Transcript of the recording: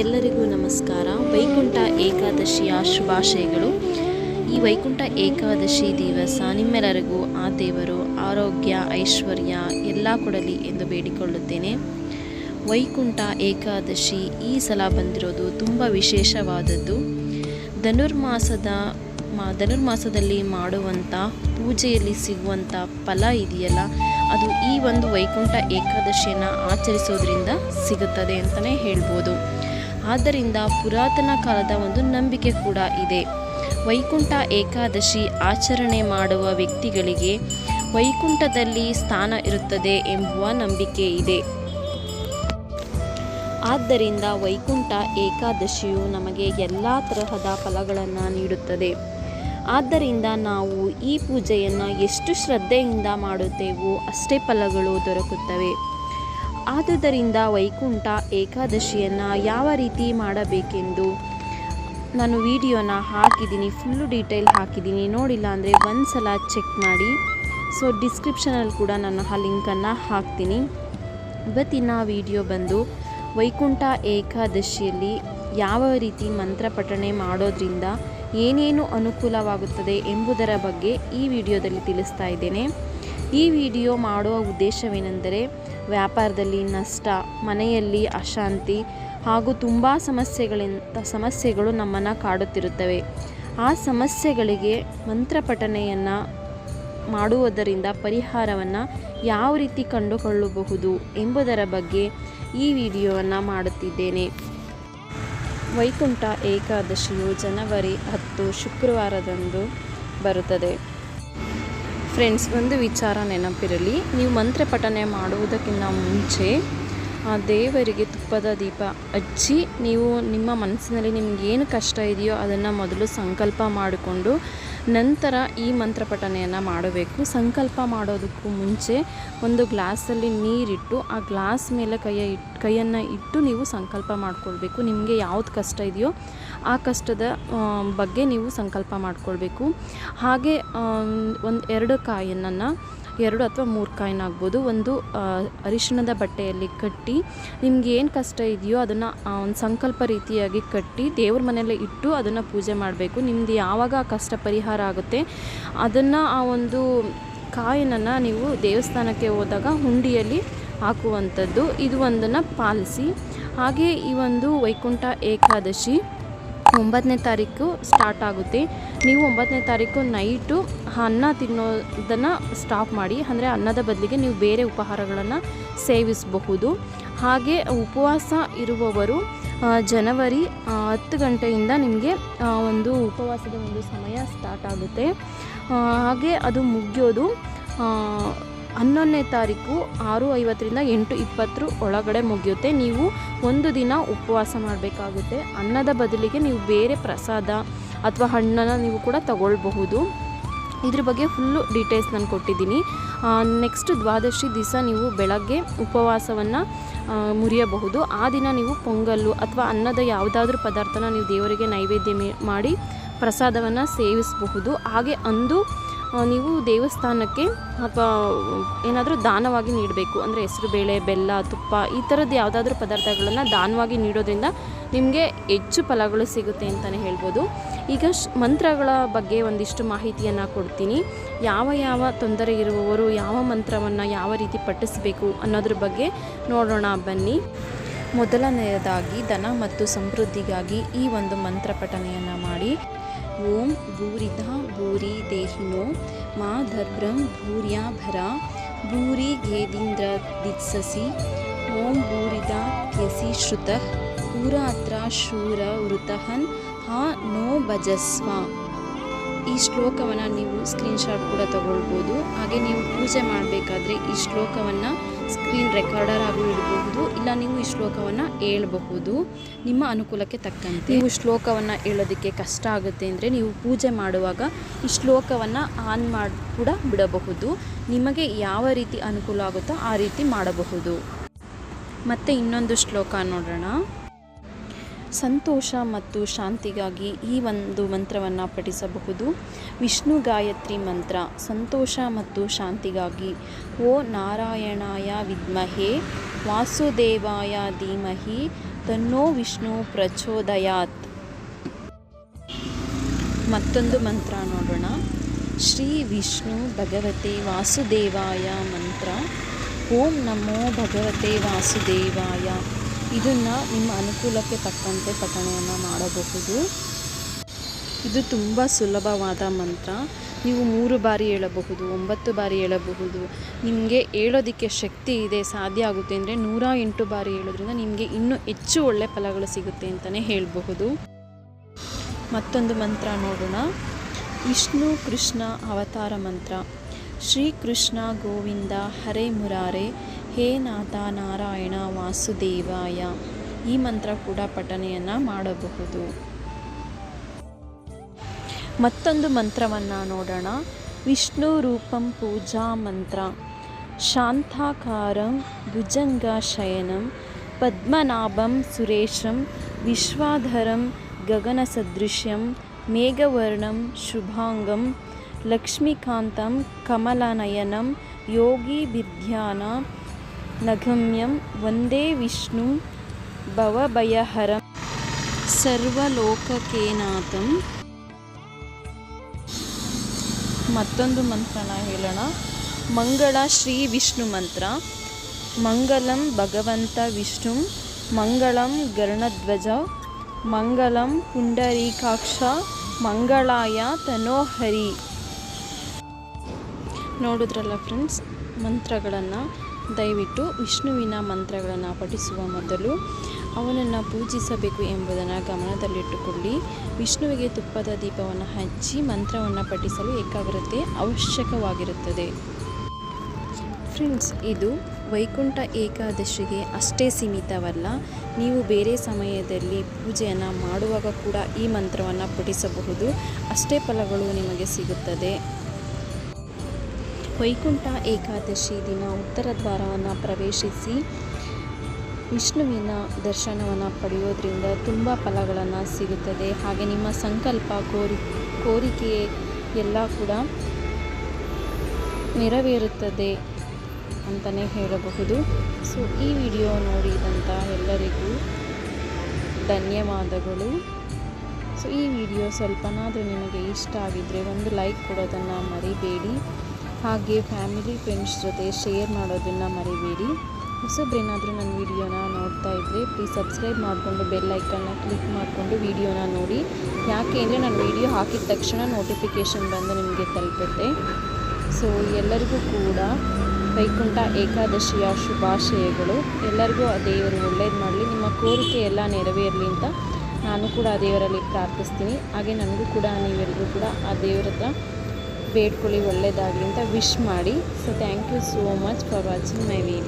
ಎಲ್ಲರಿಗೂ ನಮಸ್ಕಾರ. ವೈಕುಂಠ ಏಕಾದಶಿಯ ಶುಭಾಶಯಗಳು ಈ ವೈಕುಂಠ ಏಕಾದಶಿ ದಿವಸ ನಿಮ್ಮೆಲ್ಲರಿಗೂ ಆ ದೇವರು ಆರೋಗ್ಯ, ಐಶ್ವರ್ಯ ಎಲ್ಲ ಕೊಡಲಿ ಎಂದು ಬೇಡಿಕೊಳ್ಳುತ್ತೇನೆ. ವೈಕುಂಠ ಏಕಾದಶಿ ಈ ಸಲ ಬಂದಿರೋದು ತುಂಬ ವಿಶೇಷವಾದದ್ದು. ಧನುರ್ಮಾಸದ ಮಾ, ಧನುರ್ಮಾಸದಲ್ಲಿ ಮಾಡುವಂಥ ಪೂಜೆಯಲ್ಲಿ ಸಿಗುವಂಥ ಫಲ ಇದೆಯಲ್ಲ, ಅದು ಈ ಒಂದು ವೈಕುಂಠ ಏಕಾದಶಿಯನ್ನು ಆಚರಿಸೋದ್ರಿಂದ ಸಿಗುತ್ತದೆ ಅಂತಲೇ ಹೇಳ್ಬೋದು. ಆದ್ದರಿಂದ ಪುರಾತನ ಕಾಲದ ಒಂದು ನಂಬಿಕೆ ಕೂಡ ಇದೆ. ವೈಕುಂಠ ಏಕಾದಶಿ ಆಚರಣೆ ಮಾಡುವ ವ್ಯಕ್ತಿಗಳಿಗೆ ವೈಕುಂಠದಲ್ಲಿ ಸ್ಥಾನ ಇರುತ್ತದೆ ಎಂಬುವ ನಂಬಿಕೆ ಇದೆ. ಆದ್ದರಿಂದ ವೈಕುಂಠ ಏಕಾದಶಿಯು ನಮಗೆ ಎಲ್ಲ ತರಹದ ಫಲಗಳನ್ನು ನೀಡುತ್ತದೆ. ಆದ್ದರಿಂದ ನಾವು ಈ ಪೂಜೆಯನ್ನು ಎಷ್ಟು ಶ್ರದ್ಧೆಯಿಂದ ಮಾಡುತ್ತೇವೋ ಅಷ್ಟೇ ಫಲಗಳು ದೊರಕುತ್ತವೆ. ಆದುದರಿಂದ ವೈಕುಂಠ ಏಕಾದಶಿಯನ್ನು ಯಾವ ರೀತಿ ಮಾಡಬೇಕೆಂದು ನಾನು ವಿಡಿಯೋನ ಹಾಕಿದ್ದೀನಿ ಫುಲ್ಲು ಡೀಟೇಲ್ ಹಾಕಿದ್ದೀನಿ. ನೋಡಿಲ್ಲ ಅಂದರೆ ಒಂದು ಸಲ ಚೆಕ್ ಮಾಡಿ. ಸೊ ಡಿಸ್ಕ್ರಿಪ್ಷನಲ್ಲಿ ಕೂಡ ನಾನು ಆ ಲಿಂಕನ್ನು ಹಾಕ್ತೀನಿ. ಇವತ್ತಿನ ವಿಡಿಯೋ ಬಂದು ವೈಕುಂಠ ಏಕಾದಶಿಯಲ್ಲಿ ಯಾವ ರೀತಿ ಮಂತ್ರ ಪಠಣೆ ಮಾಡೋದ್ರಿಂದ ಏನೇನು ಅನುಕೂಲವಾಗುತ್ತದೆ ಎಂಬುದರ ಬಗ್ಗೆ ಈ ವಿಡಿಯೋದಲ್ಲಿ ತಿಳಿಸ್ತಾ ಇದ್ದೇನೆ. ಈ ವಿಡಿಯೋ ಮಾಡುವ ಉದ್ದೇಶವೇನೆಂದರೆ ವ್ಯಾಪಾರದಲ್ಲಿ ನಷ್ಟ, ಮನೆಯಲ್ಲಿ ಅಶಾಂತಿ ಹಾಗೂ ತುಂಬ ಸಮಸ್ಯೆಗಳಿಂದ ಸಮಸ್ಯೆಗಳು ನಮ್ಮನ್ನು ಕಾಡುತ್ತಿರುತ್ತವೆ. ಆ ಸಮಸ್ಯೆಗಳಿಗೆ ಮಂತ್ರ ಪಠನೆಯನ್ನು ಮಾಡುವುದರಿಂದ ಪರಿಹಾರವನ್ನು ಯಾವ ರೀತಿ ಕಂಡುಕೊಳ್ಳಬಹುದು ಎಂಬುದರ ಬಗ್ಗೆ ಈ ವಿಡಿಯೋವನ್ನು ಮಾಡುತ್ತಿದ್ದೇನೆ. ವೈಕುಂಠ ಏಕಾದಶಿಯು ಜನವರಿ ಹತ್ತು ಶುಕ್ರವಾರದಂದು ಬರುತ್ತದೆ. ಫ್ರೆಂಡ್ಸ್ ಒಂದು ವಿಚಾರ ನೆನಪಿರಲಿ. ನೀವು ಮಂತ್ರ ಪಠನೆ ಮಾಡುವುದಕ್ಕಿಂತ ಮುಂಚೆ ಆ ದೇವರಿಗೆ ತುಪ್ಪದ ದೀಪ. ಹಚ್ಚಿ ನೀವು ನಿಮ್ಮ ಮನಸ್ಸಿನಲ್ಲಿ ನಿಮಗೇನು ಕಷ್ಟ ಇದೆಯೋ ಅದನ್ನು ಮೊದಲು ಸಂಕಲ್ಪ ಮಾಡಿಕೊಂಡು ನಂತರ ಈ ಮಂತ್ರ ಪಠನೆಯನ್ನು ಮಾಡಬೇಕು. ಸಂಕಲ್ಪ ಮಾಡೋದಕ್ಕೂ ಮುಂಚೆ ಒಂದು ಗ್ಲಾಸಲ್ಲಿ ನೀರಿಟ್ಟು, ಆ ಗ್ಲಾಸ್ ಮೇಲೆ ಕೈಯ ಇಟ್, ಕೈಯನ್ನು ಇಟ್ಟು ನೀವು ಸಂಕಲ್ಪ ಮಾಡಿಕೊಳ್ಬೇಕು. ನಿಮಗೆ ಯಾವ್ದು ಕಷ್ಟ ಇದೆಯೋ ಆ ಕಷ್ಟದ ಬಗ್ಗೆ ನೀವು ಸಂಕಲ್ಪ ಮಾಡಿಕೊಳ್ಬೇಕು. ಹಾಗೆ ಒಂದು, ಎರಡು ಕಾಯಿಯನ್ನು ಎರಡು ಅಥವಾ ಮೂರು ಕಾಯಿನ್ ಆಗ್ಬೋದು. ಒಂದು ಅರಿಶಿಣದ ಬಟ್ಟೆಯಲ್ಲಿ ಕಟ್ಟಿ, ನಿಮಗೆ ಏನು ಕಷ್ಟ ಇದೆಯೋ ಅದನ್ನು ಒಂದು ಸಂಕಲ್ಪ ರೀತಿಯಾಗಿ ಕಟ್ಟಿ, ದೇವ್ರ ಮನೆಯಲ್ಲೇ ಇಟ್ಟು ಅದನ್ನು ಪೂಜೆ ಮಾಡಬೇಕು. ನಿಮ್ದು ಯಾವಾಗ ಆ ಕಷ್ಟ ಪರಿಹಾರ ಆಗುತ್ತೆ, ಅದನ್ನು ಆ ಒಂದು ಕಾಯಿನನ್ನು ನೀವು ದೇವಸ್ಥಾನಕ್ಕೆ ಹೋದಾಗ ಹುಂಡಿಯಲ್ಲಿ ಹಾಕುವಂಥದ್ದು. ಇದು ಒಂದನ್ನು ಪಾಲಿಸಿ. ಹಾಗೆ ಈ ಒಂದು ವೈಕುಂಠ ಏಕಾದಶಿ ಒಂಬತ್ತನೇ ತಾರೀಕು ಸ್ಟಾರ್ಟ್ ಆಗುತ್ತೆ. ನೀವು ಒಂಬತ್ತನೇ ತಾರೀಕು ನೈಟು ಅನ್ನ ತಿನ್ನೋದನ್ನು ಸ್ಟಾಪ್ ಮಾಡಿ, ಅಂದರೆ ಅನ್ನದ ಬದಲಿಗೆ ನೀವು ಬೇರೆ ಉಪಹಾರಗಳನ್ನು ಸೇವಿಸಬಹುದು. ಹಾಗೆ ಉಪವಾಸ ಇರುವವರು ಜನವರಿ ಹತ್ತು ಗಂಟೆಯಿಂದ ನಿಮಗೆ ಒಂದು ಉಪವಾಸದ ಒಂದು ಸಮಯ ಸ್ಟಾರ್ಟ್ ಆಗುತ್ತೆ. ಹಾಗೆ ಅದು ಮುಗಿಯೋದು ಹನ್ನೊಂದನೇ ತಾರೀಕು ಆರು ಐವತ್ತರಿಂದ ಎಂಟು ಇಪ್ಪತ್ತರ ಒಳಗಡೆ ಮುಗಿಯುತ್ತೆ. ನೀವು ಒಂದು ದಿನ ಉಪವಾಸ ಮಾಡಬೇಕಾಗುತ್ತೆ. ಅನ್ನದ ಬದಲಿಗೆ ನೀವು ಬೇರೆ ಪ್ರಸಾದ ಅಥವಾ ಹಣ್ಣನ್ನು ನೀವು ಕೂಡ ತಗೊಳ್ಬಹುದು. ಇದ್ರ ಬಗ್ಗೆ ಫುಲ್ಲು ಡೀಟೇಲ್ಸ್ ನಾನು ಕೊಟ್ಟಿದ್ದೀನಿ. ನೆಕ್ಸ್ಟ್ ದ್ವಾದಶಿ ದಿವಸ ನೀವು ಬೆಳಗ್ಗೆ ಉಪವಾಸವನ್ನು ಮುರಿಯಬಹುದು. ಆ ದಿನ ನೀವು ಪೊಂಗಲ್ಲು ಅಥವಾ ಅನ್ನದ ಯಾವುದಾದ್ರೂ ಪದಾರ್ಥನ ನೀವು ದೇವರಿಗೆ ನೈವೇದ್ಯ ಮಾಡಿ ಪ್ರಸಾದವನ್ನು ಸೇವಿಸಬಹುದು. ಹಾಗೆ ಅಂದು ನೀವು ದೇವಸ್ಥಾನಕ್ಕೆ ಅಥವಾ ಏನಾದರೂ ದಾನವಾಗಿ ನೀಡಬೇಕು, ಅಂದರೆ ಹೆಸರುಬೇಳೆ ಬೆಲ್ಲ, ತುಪ್ಪ, ಈ ಥರದ್ದು ಯಾವುದಾದ್ರೂ ಪದಾರ್ಥಗಳನ್ನು ದಾನವಾಗಿ ನೀಡೋದ್ರಿಂದ ನಿಮಗೆ ಹೆಚ್ಚು ಫಲಗಳು ಸಿಗುತ್ತೆ ಅಂತಲೇ ಹೇಳ್ಬೋದು. ಈಗ ಮಂತ್ರಗಳ ಬಗ್ಗೆ ಒಂದಿಷ್ಟು ಮಾಹಿತಿಯನ್ನು ಕೊಡ್ತೀನಿ. ಯಾವ ಯಾವ ತೊಂದರೆ ಇರುವವರು ಯಾವ ಮಂತ್ರವನ್ನು ಯಾವ ರೀತಿ ಪಠಿಸಬೇಕು ಅನ್ನೋದ್ರ ಬಗ್ಗೆ ನೋಡೋಣ, ಬನ್ನಿ. ಮೊದಲನೆಯದಾಗಿ ಧನ ಮತ್ತು ಸಮೃದ್ಧಿಗಾಗಿ ಈ ಒಂದು ಮಂತ್ರ ಪಠನೆಯನ್ನು ಮಾಡಿ. ಓಂ ಭೂರಿಧ ಭೂರಿ ದೇಹಿನೋ, ಮಾ ದರ್ಭ್ರಂ ಭೂರ್ಯಾಭರ ಭೂರಿ ಘೇದೀಂದ್ರ ದಿತ್ಸಸಿ, ಓಂ ಭೂರಿದ ಯಸಿ ಶ್ರುತಃ, ಪೂರಾತ್ರ ಶೂರ ವೃತಹನ್, ಹಾ ನೋ ಭಜಸ್ವ. ಈ ಶ್ಲೋಕವನ್ನು ನೀವು ಸ್ಕ್ರೀನ್ಶಾಟ್ ಕೂಡ ತಗೊಳ್ಬೋದು. ಹಾಗೆ ನೀವು ಪೂಜೆ ಮಾಡಬೇಕಾದ್ರೆ ಈ ಶ್ಲೋಕವನ್ನು ಸ್ಕ್ರೀನ್ ರೆಕಾರ್ಡರ್ ಆಗಿ ಇಡಬಹುದು. ಇಲ್ಲ ನೀವು ಈ ಶ್ಲೋಕವನ್ನು ಹೇಳಬಹುದು. ನಿಮ್ಮ ಅನುಕೂಲಕ್ಕೆ ತಕ್ಕಂತೆ. ನೀವು ಶ್ಲೋಕವನ್ನು ಹೇಳೋದಕ್ಕೆ ಕಷ್ಟ ಆಗುತ್ತೆ ಅಂದರೆ ನೀವು ಪೂಜೆ ಮಾಡುವಾಗ ಈ ಶ್ಲೋಕವನ್ನು ಆನ್ ಮಾಡಿ ಕೂಡ ಬಿಡಬಹುದು. ನಿಮಗೆ ಯಾವ ರೀತಿ ಅನುಕೂಲ ಆಗುತ್ತೋ ಆ ರೀತಿ ಮಾಡಬಹುದು. ಮತ್ತು ಇನ್ನೊಂದು ಶ್ಲೋಕ ನೋಡೋಣ. ಸಂತೋಷ ಮತ್ತು ಶಾಂತಿಗಾಗಿ ಈ ಒಂದು ಮಂತ್ರವನ್ನು ಪಠಿಸಬಹುದು. ವಿಷ್ಣು ಗಾಯತ್ರಿ ಮಂತ್ರ, ಸಂತೋಷ ಮತ್ತು ಶಾಂತಿಗಾಗಿ. ಓ ನಾರಾಯಣಾಯ ವಿದ್ಮಹೇ, ವಾಸುದೇವಾಯ ಧೀಮಹಿ, ತನ್ನೋ ವಿಷ್ಣು ಪ್ರಚೋದಯಾತ್. ಮತ್ತೊಂದು ಮಂತ್ರ ನೋಡೋಣ. ಶ್ರೀ ವಿಷ್ಣು ಭಗವತೆ ವಾಸುದೇವಾಯ ಮಂತ್ರ. ಓಂ ನಮೋ ಭಗವತೆ ವಾಸುದೇವಾಯ. ಇದನ್ನು ನಿಮ್ಮ ಅನುಕೂಲಕ್ಕೆ ತಕ್ಕಂತೆ ಪಠಣೆಯನ್ನು ಮಾಡಬಹುದು. ಇದು ತುಂಬ ಸುಲಭವಾದ ಮಂತ್ರ. ನೀವು ಮೂರು ಬಾರಿ ಹೇಳಬಹುದು, ಒಂಬತ್ತು ಬಾರಿ ಹೇಳಬಹುದು. ನಿಮಗೆ ಹೇಳೋದಕ್ಕೆ ಶಕ್ತಿ ಇದೆ, ಸಾಧ್ಯ ಆಗುತ್ತೆ ಅಂದರೆ ನೂರ ಎಂಟು ಬಾರಿ ಹೇಳೋದ್ರಿಂದ ನಿಮಗೆ ಇನ್ನೂ ಹೆಚ್ಚು ಒಳ್ಳೆ ಫಲಗಳು ಸಿಗುತ್ತೆ ಅಂತಲೇ ಹೇಳಬಹುದು. ಮತ್ತೊಂದು ಮಂತ್ರ ನೋಡೋಣ. ವಿಷ್ಣು ಕೃಷ್ಣ ಅವತಾರ ಮಂತ್ರ. ಶ್ರೀಕೃಷ್ಣ ಗೋವಿಂದ ಹರೇ ಮುರಾರೆ. ಹೇ ನಾಥ ನಾರಾಯಣ ವಾಸುದೇವಾಯ. ಈ ಮಂತ್ರ ಕೂಡ ಪಠನೆಯನ್ನು ಮಾಡಬಹುದು. ಮತ್ತೊಂದು ಮಂತ್ರವನ್ನು ನೋಡೋಣ. ವಿಷ್ಣು ರೂಪಂ ಪೂಜಾ ಮಂತ್ರ. ಶಾಂತಾಕಾರಂ ಭುಜಂಗ ಶಯನಂ. ಪದ್ಮನಾಭಂ ಸುರೇಶಂ. ವಿಶ್ವಾಧರಂ ಗಗನಸದೃಶ್ಯಂ. ಮೇಘವರ್ಣಂ ಶುಭಾಂಗಂ. ಲಕ್ಷ್ಮೀಕಾಂತಂ ಕಮಲನಯನಂ. ಯೋಗಿ ವಿದ್ಯಾನ. ನಗಮ್ಯಂ ವಂದೇ ವಿಷ್ಣು ಭವಭಯಹರಂ ಸರ್ವಲೋಕಕೇನಾಥಂ. ಮತ್ತೊಂದು ಮಂತ್ರನ ಹೇಳೋಣ. ಮಂಗಳ ಶ್ರೀ ವಿಷ್ಣು ಮಂತ್ರ. ಮಂಗಲಂ ಭಗವಂತ ವಿಷ್ಣು. ಮಂಗಳಂ ಗರ್ಣಧ್ವಜ. ಮಂಗಳಂ ಪುಂಡರೀಕಾಕ್ಷ. ಮಂಗಳಾಯ ತನೋಹರಿ. ನೋಡಿದ್ರಲ್ಲ ಫ್ರೆಂಡ್ಸ್ ಮಂತ್ರಗಳನ್ನು. ದಯವಿಟ್ಟು ವಿಷ್ಣುವಿನ ಮಂತ್ರಗಳನ್ನು ಪಠಿಸುವ ಮೊದಲು ಅವನನ್ನು ಪೂಜಿಸಬೇಕು ಎಂಬುದನ್ನು ಗಮನದಲ್ಲಿಟ್ಟುಕೊಳ್ಳಿ. ವಿಷ್ಣುವಿಗೆ ತುಪ್ಪದ ದೀಪವನ್ನು ಹಚ್ಚಿ ಮಂತ್ರವನ್ನು ಪಠಿಸಲು ಏಕಾಗ್ರತೆ ಅವಶ್ಯಕವಾಗಿರುತ್ತದೆ. ಫ್ರೆಂಡ್ಸ್, ಇದು ವೈಕುಂಠ ಏಕಾದಶಿಗೆ ಅಷ್ಟೇ ಸೀಮಿತವಲ್ಲ. ನೀವು ಬೇರೆ ಸಮಯದಲ್ಲಿ ಪೂಜೆಯನ್ನು ಮಾಡುವಾಗ ಕೂಡ ಈ ಮಂತ್ರವನ್ನು ಪಠಿಸಬಹುದು. ಅಷ್ಟೇ ಫಲಗಳು ನಿಮಗೆ ಸಿಗುತ್ತದೆ. ವೈಕುಂಠ ಏಕಾದಶಿ ದಿನ ಉತ್ತರ ದ್ವಾರವನ್ನು ಪ್ರವೇಶಿಸಿ ವಿಷ್ಣುವಿನ ದರ್ಶನವನ್ನು ಪಡೆಯೋದ್ರಿಂದ ತುಂಬ ಫಲಗಳನ್ನು ಸಿಗುತ್ತದೆ. ಹಾಗೆ ನಿಮ್ಮ ಸಂಕಲ್ಪ, ಕೋರಿ, ಕೋರಿಕೆ ಎಲ್ಲ ಕೂಡ ನೆರವೇರುತ್ತದೆ ಅಂತಲೇ ಹೇಳಬಹುದು. ಸೊ ಈ ವಿಡಿಯೋ ನೋಡಿದಂಥ ಎಲ್ಲರಿಗೂ ಧನ್ಯವಾದಗಳು. ಸೊ ಈ ವಿಡಿಯೋ ಸ್ವಲ್ಪನಾದರೂ ನಿಮಗೆ ಇಷ್ಟ ಆಗಿದ್ದರೆ ಒಂದು ಲೈಕ್ ಕೊಡೋದನ್ನು ಮರಿಬೇಡಿ. ಹಾಗೆ ಫ್ಯಾಮಿಲಿ, ಫ್ರೆಂಡ್ಸ್ ಜೊತೆ ಶೇರ್ ಮಾಡೋದನ್ನು ಮರಿಬೇಡಿ. ಹೊಸಬ್ರೇನಾದರೂ ನನ್ನ ವೀಡಿಯೋನ ನೋಡ್ತಾ ಇದ್ದರೆ ಪ್ಲೀಸ್ ಸಬ್ಸ್ಕ್ರೈಬ್ ಮಾಡಿಕೊಂಡು ಬೆಲ್ ಐಕನ್ನ ಕ್ಲಿಕ್ ಮಾಡಿಕೊಂಡು ವೀಡಿಯೋನ ನೋಡಿ. ಯಾಕೆ ಅಂದರೆ ನಾನು ವೀಡಿಯೋ ಹಾಕಿದ ತಕ್ಷಣ ನೋಟಿಫಿಕೇಷನ್ ಬಂದು ನಿಮಗೆ ತಲುಪುತ್ತೆ. ಸೊ ಎಲ್ಲರಿಗೂ ಕೂಡ ವೈಕುಂಠ ಏಕಾದಶಿಯ ಶುಭಾಶಯಗಳು. ಎಲ್ಲರಿಗೂ ಆ ದೇವರು ಒಳ್ಳೇದು ಮಾಡಲಿ. ನಿಮ್ಮ ಕೋರಿಕೆ ಎಲ್ಲ ನೆರವೇರಲಿ ಅಂತ ನಾನು ಕೂಡ ಆ ದೇವರಲ್ಲಿ ಪ್ರಾರ್ಥಿಸ್ತೀನಿ. ಹಾಗೆ ನನಗೂ ಕೂಡ ನೀವೆಲ್ಲರೂ ಕೂಡ ಆ ದೇವರ ಹತ್ರ ಬೇಡ್ಕೊಳ್ಳಿ ಒಳ್ಳೆಯದಾಗಲಿ ಅಂತ ವಿಶ್ ಮಾಡಿ. So thank you so much for watching my video